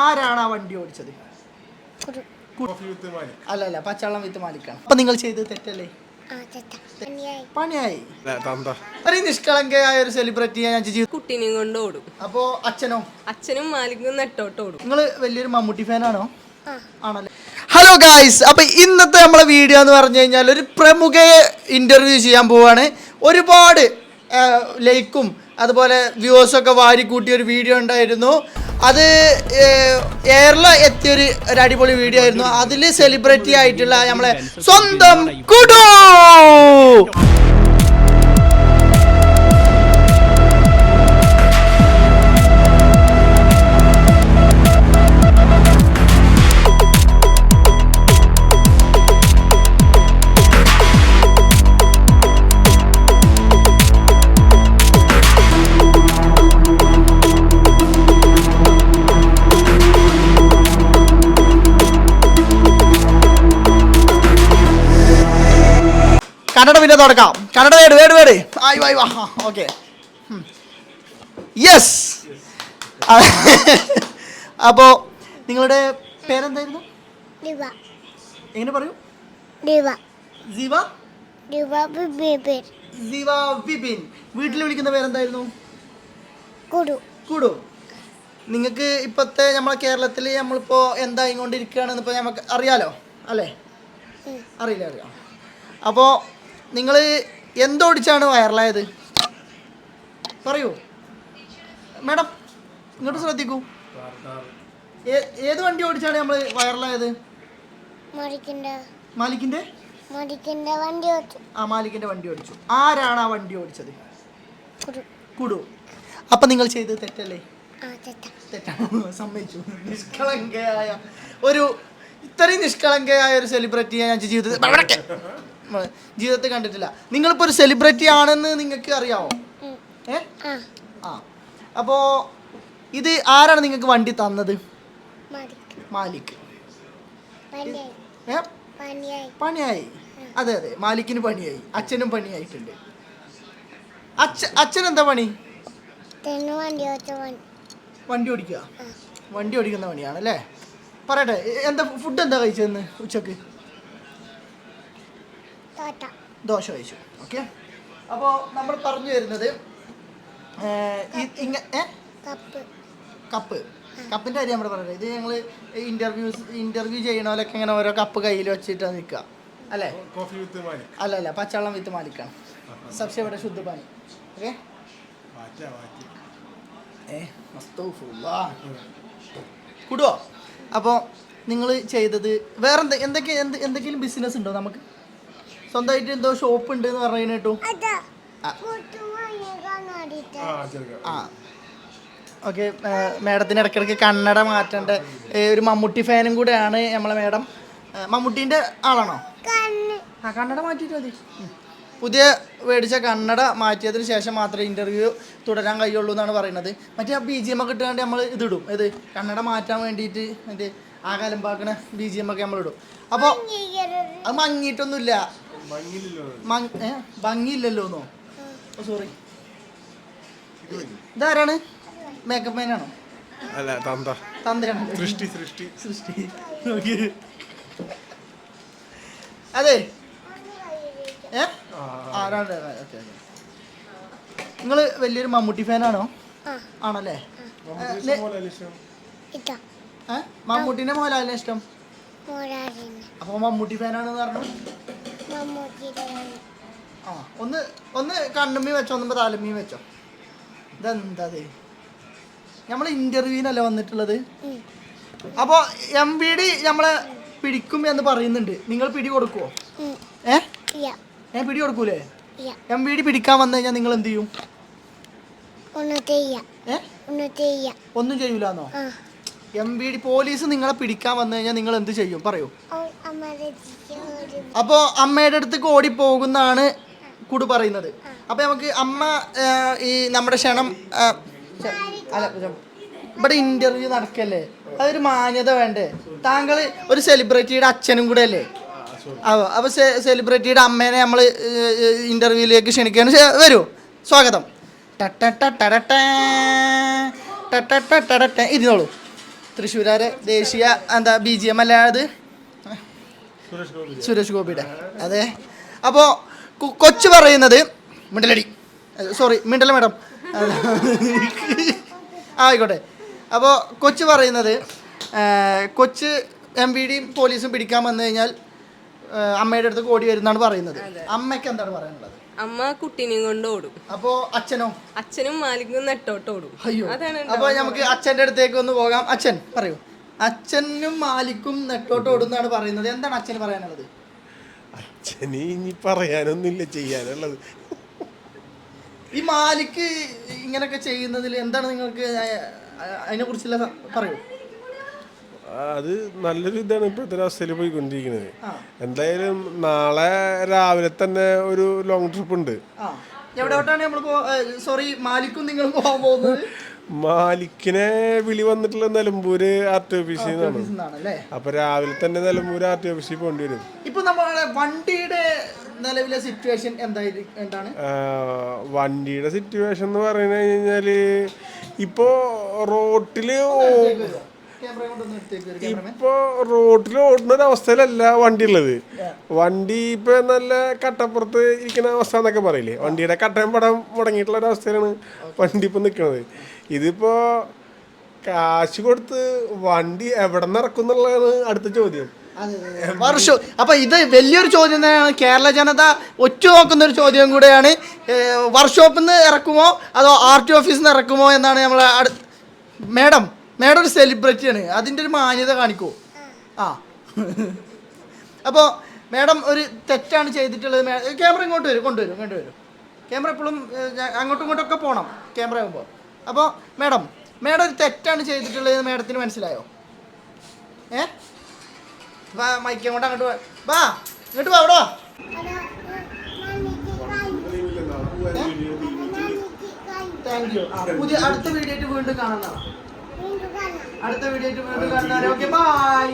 ആരാണ് ആ വണ്ടി ഓടിച്ചത്? അല്ല അല്ല പച്ചവെള്ളം വിത്ത് മാലിക്കാണ്. അപ്പൊ നിങ്ങൾ ചെയ്തത് തെറ്റല്ലേ? ആ തെറ്റ. അന്യായി പണിയായി. തന്ത. അത്രയും നിഷ്കളങ്കയായ ഒരു സെലിബ്രിറ്റിയെ ഞാൻ ജീവിതം കുട്ടീനെയും കൊണ്ട് ഓടും. അപ്പോ അച്ഛനോ? അച്ഛനും മാലിക്കും നെട്ടോട്ട് ഓടും. നിങ്ങൾ വലിയൊരു മമ്മൂട്ടി ഫാനാണോ? ആ. ആണല്ലേ. ഹലോ ഗായ്സ് അപ്പൊ ഇന്നത്തെ നമ്മളെ വീഡിയോ എന്ന് പറഞ്ഞു കഴിഞ്ഞാൽ ഒരു പ്രമുഖയെ ഇന്റർവ്യൂ ചെയ്യാൻ പോവാണ്. ഒരുപാട് ലൈക്കും അതുപോലെ വ്യൂസൊക്കെ ഒക്കെ വാരി കൂട്ടിയ ഒരു വീഡിയോ ഉണ്ടായിരുന്നു. അത് എയറിൽ എത്തിയൊരു ഒരു അടിപൊളി വീഡിയോ ആയിരുന്നു. അതിൽ സെലിബ്രിറ്റി ആയിട്ടുള്ള നമ്മളെ സ്വന്തം കുടു! കന്നഡ പിന്നെ തുടക്കാം. കന്നഡ വേട് വേട് വേട്. ആയി വായി വാ ഓക്കെ. യെസ് അപ്പോൾ നിങ്ങളുടെ പേരെന്തായിരുന്നു? എങ്ങനെ പറയൂ? വീട്ടിൽ വിളിക്കുന്ന പേരെന്തായിരുന്നു? കുടു. കൂടു. നിങ്ങൾക്ക് ഇപ്പോഴത്തെ നമ്മളെ കേരളത്തിൽ നമ്മളിപ്പോൾ എന്തായിക്കൊണ്ടിരിക്കുകയാണെന്ന് ഇപ്പോൾ നമുക്ക് അറിയാലോ? അല്ലേ. അറിയില്ല അറിയാം. അപ്പോൾ നിങ്ങൾ എന്തോടിച്ചാണ് വൈറലായത്? പറയൂ. മാഡം ഇങ്ങോട്ട് ശ്രദ്ധിക്കൂ. ഏത് വണ്ടി ഓടിച്ചാണ് നമ്മൾ വൈറലായത്? മാലിക്കിന്റെ. മാലിക്കിന്റെ? മടിക്കണ്ട വണ്ടി ഓടിച്ചു. ആ മാലിക്കിന്റെ വണ്ടി ഓടിച്ചു. ആരാണ് ആ വണ്ടി ഓടിച്ചത്? കുടു. അപ്പൊ നിങ്ങൾ ചെയ്തത് തെറ്റല്ലേ? തെറ്റാണ്. സമ്മതിച്ചു. നിഷ്കളങ്കയായ ഒരു ഇത്രയും നിഷ്കളങ്കയായ ഒരു സെലിബ്രിറ്റിയെ ഞാൻ ജീവിതത്തിൽ ജീവിതത്തിൽ കണ്ടിട്ടില്ല. നിങ്ങളിപ്പോൾ ഒരു സെലിബ്രിറ്റി ആണെന്ന് നിങ്ങൾക്ക് അറിയാമോ. ഏ? ആ. അപ്പോൾ ഇത് ആരാണ് നിങ്ങൾക്ക് വണ്ടി തന്നത്? മാലിക്. പണിയായി. അതെ അതെ. മാലിക്കിന് പണിയായി. അച്ഛനും പണിയായിട്ടുണ്ട്. അച്ഛൻ എന്താ പണി? വണ്ടി ഓടിക്കുക? വണ്ടി ഓടിക്കുന്ന പണിയാണ് അല്ലേ പറയട്ടെ എന്താ ഫുഡ് എന്താ കഴിച്ചതെന്ന് ഉച്ചയ്ക്ക്? ദോശ കഴിച്ചു. ഓക്കെ? അപ്പോൾ നമ്മൾ പറഞ്ഞു വരുന്നത് ഈ- കപ്പ്. കപ്പ്. കപ്പിന്റെ കാര്യം നമ്മൾ പറയുന്നത് ഇത് ഞങ്ങൾ ഇന്റർവ്യൂസ് ഇന്റർവ്യൂ ചെയ്യണോലൊക്കെ ഇങ്ങനെ ഓരോ കപ്പ് കയ്യിൽ വെച്ചിട്ടാണ് നിൽക്കുക അല്ലേ? Coffee with Malik. അല്ല അല്ല പച്ചവെള്ളം വിത്ത് മാലിക്കാണ്. സബ്സെ ഇവിടെ ശുദ്ധ പാനി. ഓക്കെ. കുടുവോ? അപ്പോൾ നിങ്ങൾ ചെയ്തത് വേറെ എന്തെ എന്തൊക്കെ എന്ത് എന്തെങ്കിലും ബിസിനസ് ഉണ്ടോ നമുക്ക്? സ്വന്തമായിട്ട് എന്തോ ഷോപ്പ് ഉണ്ട് എന്ന് പറഞ്ഞു കേട്ടു. അതാ. ആ. ഓക്കെ മാഡത്തിന് ഇടയ്ക്കിടയ്ക്ക് കണ്ണട മാറ്റേണ്ട. ഒരു മമ്മൂട്ടി ഫാനും കൂടെയാണ് നമ്മളെ മാഡം. മമ്മൂട്ടീന്റെ ആളാണോ? ആ കണ്ണട മാറ്റിയിട്ട് മതി. പുതിയ മേടിച്ച കണ്ണട മാറ്റിയതിന് ശേഷം മാത്രമേ ഇന്റർവ്യൂ തുടരാൻ കഴിയുള്ളൂ എന്നാണ് പറയുന്നത്. മറ്റേ ആ ബി ജി എം ഒക്കെ ഇട്ടുകൊണ്ട് നമ്മൾ ഇതിടും. ഇത് കണ്ണട മാറ്റാൻ വേണ്ടിയിട്ട് മറ്റേ ആ കാലം പാക്കണ ബി ജി എം ഒക്കെ നമ്മൾ ഇടും അപ്പോൾ അത് മങ്ങിയിട്ടൊന്നുമില്ല. മഞ്ഞിലല്ലോ മങ് ഏ ഭംഗിയില്ലല്ലോ എന്നോ സോറി ഇതാരാണ്? മേക്കപ്പ് മാനാണോ അല്ല തന്ത. തന്തയാണ് സൃഷ്ടി സൃഷ്ടി. സൃഷ്ടി. അതെ. നിങ്ങൾ വലിയൊരു മമ്മൂട്ടി ഫാൻ ആണോ ആണല്ലേ? മമ്മൂട്ടിനെ മോഹൻലാലിനെ ഇഷ്ടം. അപ്പൊ അപ്പോൾ മമ്മൂട്ടി ഫാനാണെന്ന് പറഞ്ഞു. മമ്മൂട്ടിയുടെ വണ്ടി ആ ഒന്ന് ഒന്ന് കണ്ണുമ്മി വെച്ചോ ഒന്ന് താലമ്മി വെച്ചോ. ഇതെന്താ നമ്മൾ ഇന്റർവ്യൂവിനല്ലേ വന്നിട്ടുള്ളത്? ഉം. അപ്പോൾ എം ബി ഡി നമ്മളെ പിടിക്കും എന്ന് പറയുന്നുണ്ട്. നിങ്ങൾ പിടി കൊടുക്കുവോ. ഏ? ഞാൻ പിടി കൊടുക്കൂലേ? എം ബി ഡി പിടിക്കാൻ വന്നു കഴിഞ്ഞാൽ നിങ്ങൾ എന്ത് ചെയ്യും? ഒന്ന് ചെയ്യ ഏ? ഒന്ന് ചെയ്യ ഒന്നും ചെയ്യൂലെന്നോ? ആ. എം ബി ഡി പോലീസ് നിങ്ങളെ പിടിക്കാൻ വന്നു കഴിഞ്ഞാൽ നിങ്ങൾ എന്ത് ചെയ്യും പറയൂ അപ്പോൾ അമ്മയുടെ അടുത്തേക്ക് ഓടി പോകുന്നാണ് കുടു പറയുന്നത് അപ്പോൾ നമുക്ക് അമ്മ ഈ നമ്മുടെ ക്ഷണം അല്ല ഇവിടെ ഇന്റർവ്യൂ നടക്കല്ലേ അതൊരു മാന്യത വേണ്ടേ താങ്കൾ ഒരു സെലിബ്രിറ്റിയുടെ അച്ഛനും കൂടെ അല്ലേ അപ്പോൾ സെ സെലിബ്രിറ്റിയുടെ അമ്മേനെ നമ്മൾ ഇന്റർവ്യൂയിലേക്ക് ക്ഷണിക്കുകയാണ് വരൂ സ്വാഗതം ടട്ടട്ടട്ടടട്ടേ, ടട്ടട്ടട്ടടട്ടേ. ഇരുന്നോളൂ തൃശ്ശൂരാരെ ദേശീയ എന്താ ബി ജി എം അല്ല അത്? സുരേഷ് ഗോപി സുരേഷ് ഗോപിയുടെ. അതെ. അപ്പോൾ കൊച്ചു പറയുന്നത് മിണ്ടലടി. Sorry മിണ്ടല madam. ആയിക്കോട്ടെ. അപ്പോൾ കൊച്ചു പറയുന്നത് കൊച്ച് എം വി ഡിയും പോലീസും പിടിക്കാൻ വന്നു കഴിഞ്ഞാൽ അമ്മയുടെ അടുത്ത് ഓടി വരുന്നാണ് പറയുന്നത്. അമ്മയ്ക്ക് എന്താണ് പറയാനുള്ളത്? അമ്മ കുട്ടീനെയും കൊണ്ട് ഓടും. അപ്പോ അച്ഛനോ? അച്ഛനും മാലിക്കും നെട്ടോട്ട് ഓടും. അയ്യോ. അതാണ് അപ്പൊ നമുക്ക് അച്ഛന്റെ അടുത്തേക്ക് ഒന്ന് പോകാം. അച്ഛൻ പറയൂ. അച്ഛനും മാലിക്കും നെട്ടോട്ട് ഓടുന്നാണ് പറയുന്നത്. എന്താണ് അച്ഛന് പറയാനുള്ളത്? അച്ഛന് ഇനി പറയാനൊന്നുമില്ല ചെയ്യാനുള്ളത്. ഈ മാലിക്ക് ഇങ്ങനൊക്കെ ചെയ്യുന്നതിൽ എന്താണ് നിങ്ങൾക്ക് അതിനെ കുറിച്ചുള്ള പറയൂ. അത് നല്ലൊരു ഇതാണ് ഇപ്പോഴത്തെ അവസ്ഥയിൽ പോയിക്കൊണ്ടിരിക്കുന്നത്. എന്തായാലും നാളെ രാവിലെ തന്നെ ഒരു ലോങ് ട്രിപ്പ് ഉണ്ട്. എവിടെയോട്ടാണ് നമ്മൾ സോറി മാലിക്കും നിങ്ങൾ പോകാൻ പോകുന്നത്? മാലിക്കിനെ വിളി വന്നിട്ടുള്ള നിലമ്പൂര് ആർ ടി ഓഫീസിൽ നിന്നാണ്. അപ്പൊ രാവിലെ തന്നെ നിലമ്പൂര് ആർ ടി ഓഫീസിൽ പോകേണ്ടി വരും. ഇപ്പൊ നമ്മുടെ വണ്ടിയുടെ നിലവിലെ സിറ്റുവേഷൻ എന്തായിരിക്കും എന്താണ്? വണ്ടിയുടെ സിറ്റുവേഷൻ എന്ന് പറഞ്ഞു കഴിഞ്ഞാൽ ഇപ്പോ റോട്ടിൽ ഇപ്പൊ റോഡിൽ ഓടുന്ന ഒരു അവസ്ഥയിലല്ല വണ്ടി ഉള്ളത് വണ്ടി ഇപ്പൊ നല്ല കട്ടപ്പുറത്ത് ഇരിക്കുന്ന അവസ്ഥ എന്നൊക്കെ പറയില്ലേ? വണ്ടിയുടെ കട്ടയം പടം മുടങ്ങിയിട്ടുള്ള ഒരു അവസ്ഥയിലാണ് വണ്ടി ഇപ്പൊ നിൽക്കുന്നത് ഇതിപ്പോ കാശ് കൊടുത്ത് വണ്ടി എവിടെ നിന്ന് ഇറക്കും എന്നുള്ളതാണ് അടുത്ത ചോദ്യം വർഷം അപ്പൊ ഇത് വലിയൊരു ചോദ്യം തന്നെയാണ്. കേരള ജനത ഒറ്റുനോക്കുന്ന ഒരു ചോദ്യം കൂടെയാണ്. വർക്ക്ഷോപ്പിൽ നിന്ന് ഇറക്കുമോ? അതോ ആർ ടി ഓഫീസിൽ നിന്ന് ഇറക്കുമോ എന്നാണ് നമ്മൾ മേഡം. മേഡം ഒരു സെലിബ്രിറ്റിയാണ് അതിന്റെ ഒരു മാന്യത കാണിക്കൂ. ആ. അപ്പോൾ മേഡം ഒരു തെറ്റാണ് ചെയ്തിട്ടുള്ളത്. ക്യാമറ ഇങ്ങോട്ട് വരും കൊണ്ടുവരും കൊണ്ടുവരും. ക്യാമറ എപ്പോഴും അങ്ങോട്ടും ഇങ്ങോട്ടും ഒക്കെ പോകണം ക്യാമറ ആകുമ്പോൾ അപ്പോൾ മേഡം മേഡം ഒരു തെറ്റാണ് ചെയ്തിട്ടുള്ളത് മേഡത്തിന് മനസ്സിലായോ? ഏ? വാ മൈക്ക് അങ്ങോട്ട് അങ്ങോട്ട് വാ. ഇങ്ങോട്ട് വാ അവിടെ താങ്ക് യു പുതിയ അടുത്ത വീഡിയോ ആയിട്ട് വീണ്ടും കാണുന്നതാണ്. അടുത്ത വീഡിയോ ഓക്കെ ബൈ